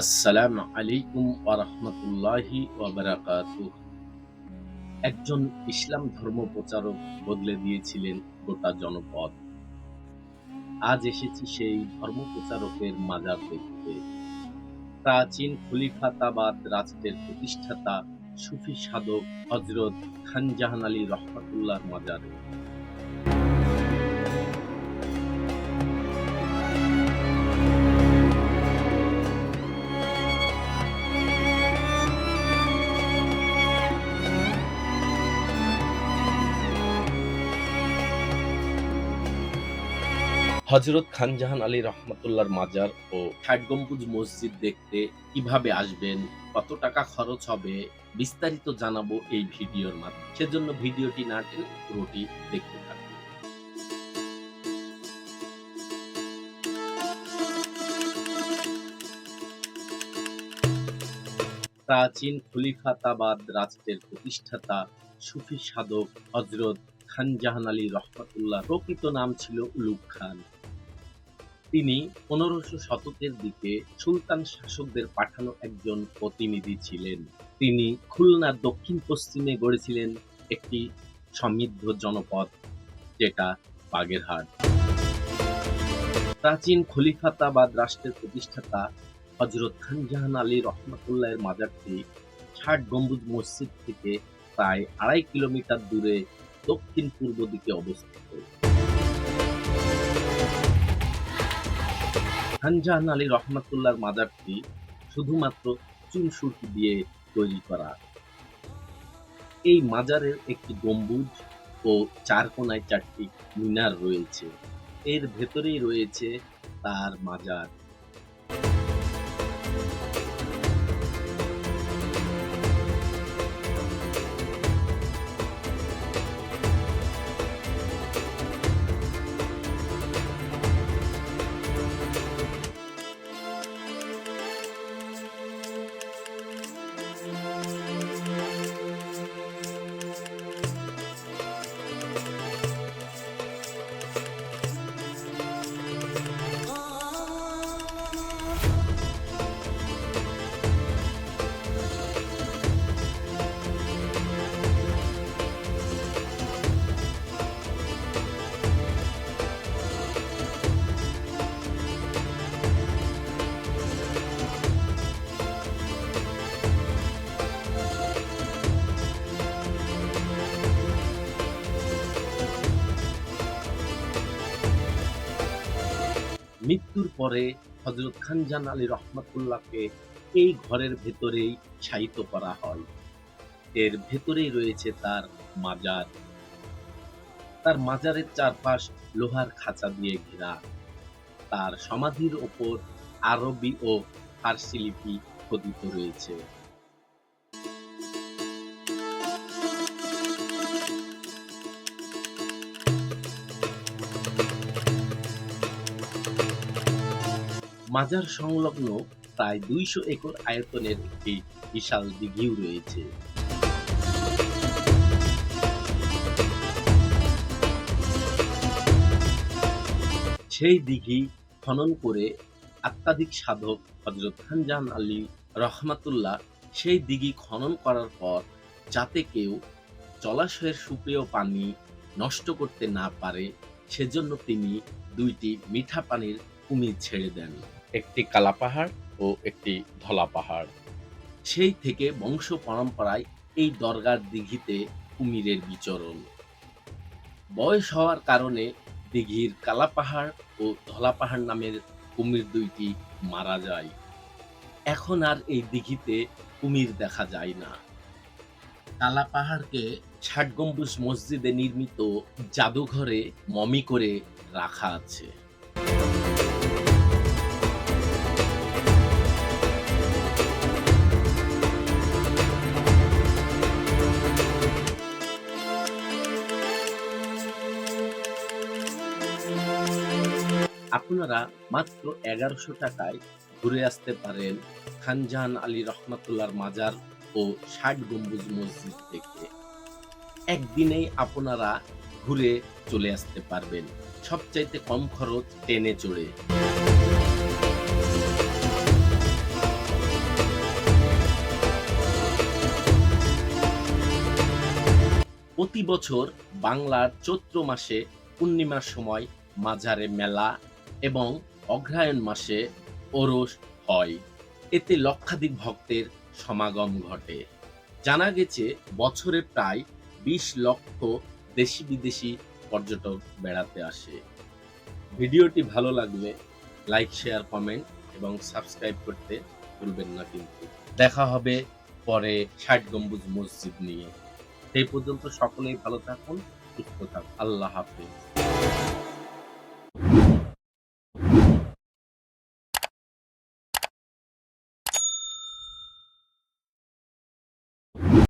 আসসালামু আলাইকুম ওরহমতুল্লাহি ওবারাকাতু একজন ইসলাম ধর্ম প্রচারক বদলে দিয়েছিলেন গোটা জনপদ। আজ এসেছি সেই ধর্ম প্রচারকের মাজার দেখতে। প্রাচীন খলিফাতাবাদ রাষ্ট্রের প্রতিষ্ঠাতা সুফি সাধক হজরত খানজাহান আলী রহমতুল্লাহর মাজারে। হজরত খানজাহান আলী রহমতুল্লাহর মাজার ও ষাট গম্বুজ মসজিদ দেখতে কীভাবে আসবেন, কত টাকা খরচ হবে, বিস্তারিত জানাব এই ভিডিওর মাধ্যমে। সেজন্য ভিডিওটি না টেনে পুরোটি দেখতে প্রাচীন খলিফাতাবাদ রাষ্ট্রের প্রতিষ্ঠাতা সুফি সাধক হজরত খানজাহান আলী রহমতুল্লাহ প্রকৃত নাম ছিল উলুক খান। তিনি পনেরোশো শতকের দিকে সুলতান শাসকদের পাঠানো একজন প্রতিনিধি ছিলেন। তিনি খুলনার দক্ষিণ পশ্চিমে গড়েছিলেন একটি সমৃদ্ধ জনপদ, যেটা বাগেরহাট। প্রাচীন খলিফাতাবাদ রাষ্ট্রের প্রতিষ্ঠাতা হজরত খান জাহান আলী রহমতুল্লাহের মাজারটি ষাট গম্বুজ মসজিদ থেকে প্রায় আড়াই কিলোমিটার দূরে দক্ষিণ পূর্ব দিকে অবস্থিত। খানজাহান আলী রহমাতুল্লাহর মাজারটি শুধুমাত্র চুনসুরকি দিয়ে তৈরি করা। এই মাজারের একটি গম্বুজ ও চার কোনায় চারটি মিনার রয়েছে। এর ভেতরেই রয়েছে তার মাজার। মৃত্যুর পরে হজরত খানজান আলী রহমতুল্লাহকে এই ঘরের ভেতরেই শায়িত করা হয়। এর ভেতরেই রয়েছে তার মাজার। তার মাজারের চারপাশ লোহার খাঁচা দিয়ে ঘেরা। তার সমাধির ওপর আরবি ও ফার্সি লিপি খোদিত রয়েছে। মাজার সংলগ্ন প্রায় দুইশো একর আয়তনের একটি বিশাল দিঘিও রয়েছে। সেই দিঘি খনন করে আত্মাধিক সাধক হজরত খানজাহান আলী রহমাতুল্লাহ সেই দিঘি খনন করার পর যাতে কেউ জলাশয়ের সুপেয় পানি নষ্ট করতে না পারে, সেজন্য তিনি দুইটি মিঠা পানির কুমির ছেড়ে দেন। একটি কালা পাহাড় ও একটি ধলা পাহাড়। সেই থেকে বংশ পরম্পরায় এই দরগার দিঘিতে কুমিরের বিচরণ। বয়স হওয়ার কারণে দিঘির কালা পাহাড় ও ধলা পাহাড় নামের কুমির দুইটি মারা যায়। এখন আর এই দিঘিতে কুমির দেখা যায় না। কালা পাহাড়কে ষাট গম্বুজ মসজিদে নির্মিত জাদুঘরে মমি করে রাখা আছে। আপনারা মাত্র এগারোশো টাকায় ঘুরে আসতে পারেন খানজাহান আলী রহমাতুল্লার মাজার ও ষাট গম্বুজ মসজিদ থেকে একদিনেই আপনারা ঘুরে চলে আসতে পারবেন। সবচাইতে কম খরচ টেনে চড়ে। প্রতি বছর বাংলার চৈত্র মাসে পূর্ণিমার সময় মাজারে মেলা এবং অগ্রহায়ণ মাসে ওরস হয়। এতে লক্ষাধিক ভক্তের সমাগম ঘটে। জানা গেছে, বছরে প্রায় বিশ লক্ষ দেশি বিদেশি পর্যটক বেড়াতে আসে। ভিডিওটি ভালো লাগলে লাইক, শেয়ার, কমেন্ট এবং সাবস্ক্রাইব করতে ভুলবেন না কিন্তু। দেখা হবে পরে ষাট গম্বুজ মসজিদ নিয়ে। সেই পর্যন্ত সকলেই ভালো থাকুন, সুস্থ থাকুন। আল্লাহ হাফিজ।